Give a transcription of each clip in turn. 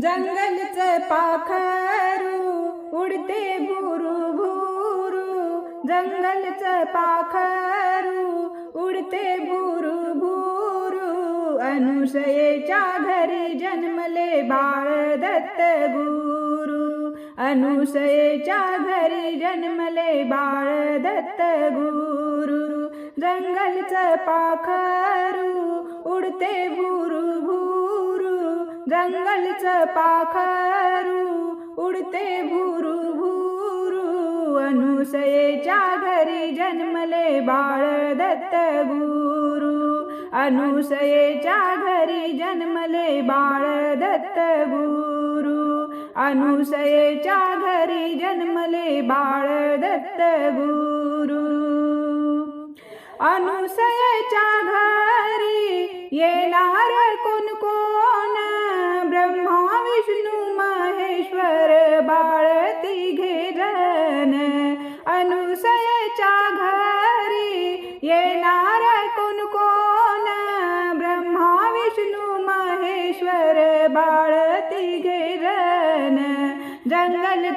जंगलचं पाखरू उडते भुरू भुरू जंगलच पाखरू उडते भुरू भुरू अनुसयेच्या घरी जन्मले बाळ दत्त गुरु. अनुसयेच्या घरी जन्मले बाळ दत्त गुरु. जंगलच पाखरू उडते भुरू भुरू जंगलच पाखरू उडते भुरू भुरू. अनुसयेच्या घरी जन्मले बाळ दत्त गुरु. अनुसयेच्या घरी जन्मले बाळ दत्त गुरु. अनुसयेच्या घरी जन्मले बाळ दत्त गुरु. अनुसयेच्या घरी येणार कोण कोण?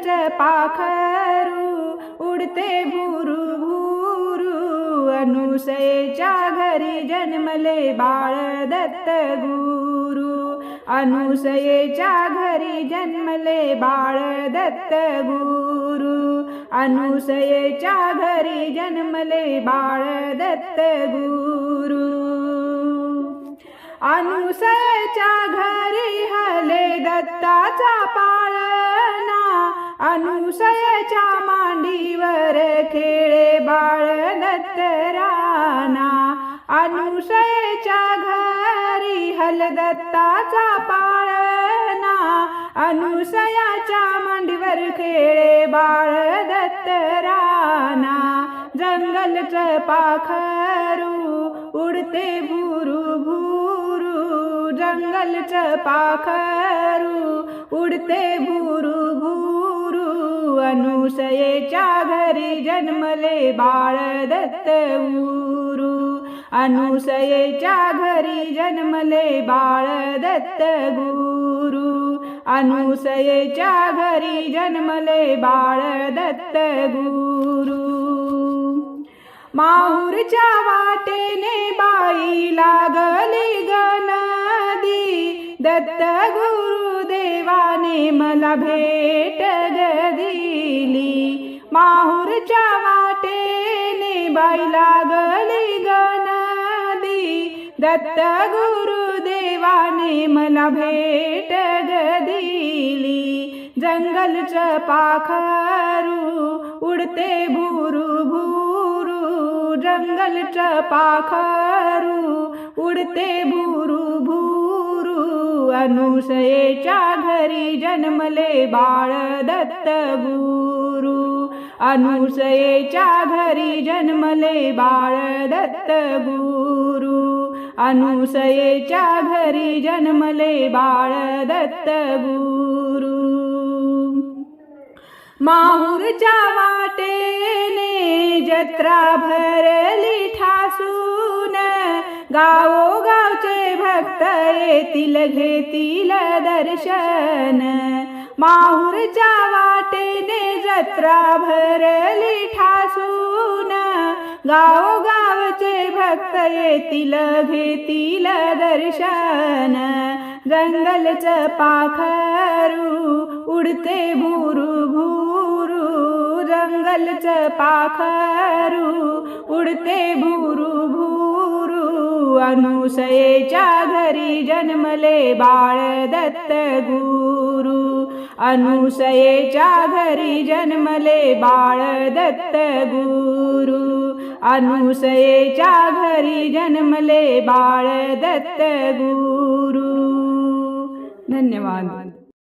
जंगलच पाखरू उडते भुरू भुरू अनुसयेच्या घरी जन्मले बाळ दत्त गुरु. अनुसयेच्या घरी जन्मले बाळ दत्त गुरु. अनुसयेच्या घरी जन्मले बाळ दत्त गुरु. अनुसयेच्या घरी हले दत्ताचा पाळणा अनुसयाच्या मांडीवर खेळे बाळ दत्तराना अनुसयेच्या घरी हलदत्ताचा पाळना अनुसयाच्या मांडीवर खेळे बाळ दत्तराना जंगलच पाखरू उडते भुरू भुरू. जंगलच पाखरू उडते भुरू भुरू अनुसयेच्या घरी जन्मले बाळ दत्त गुरु. अनुसयेच्या घरी जन्मले बाळ दत्त गुरु. अनुसयेच्या घरी जन्मले बाळ दत्त गुरु. माहूरच्या वाटेने बाई लागली गनदी दत्त गुरुदेवाने मला भेट ग बाई लागली गनादी दत्त गुरुदेवाने मला भेट ग दिली. जंगलच पाखरू उडते भुरू भुरू. जंगलच पाखरू उडते भुरू भुरू. अनुसयेच्या घरी जन्मले बाळ दत्त गुरु. अनुसयेच्या घरी जन्मले बाळ दत्त गुरु. अनुसयेच्या घरी जन्मले बाळ दत्त गुरु. माहूरच्या वाटेने जत्रा भरली ठासून. गावोगावचे भक्त येतील घेतील दर्शन. माहूरच्या वाटे जत्रा भरली ठासून गावोगावचे भक्त येतील घेतील दर्शन. जंगलच पाखरू उडते भुरू भुरू. जंगलच पाखरू उडते भुरू भुरू. अनुसयेच्या घरी जन्मले बाळ दत्त गुरु. अनुसयेच्या घरी जन्मले बाळ दत्त गुरु. अनुसयेच्या घरी जन्मले बाळ दत्त गुरु. धन्यवाद.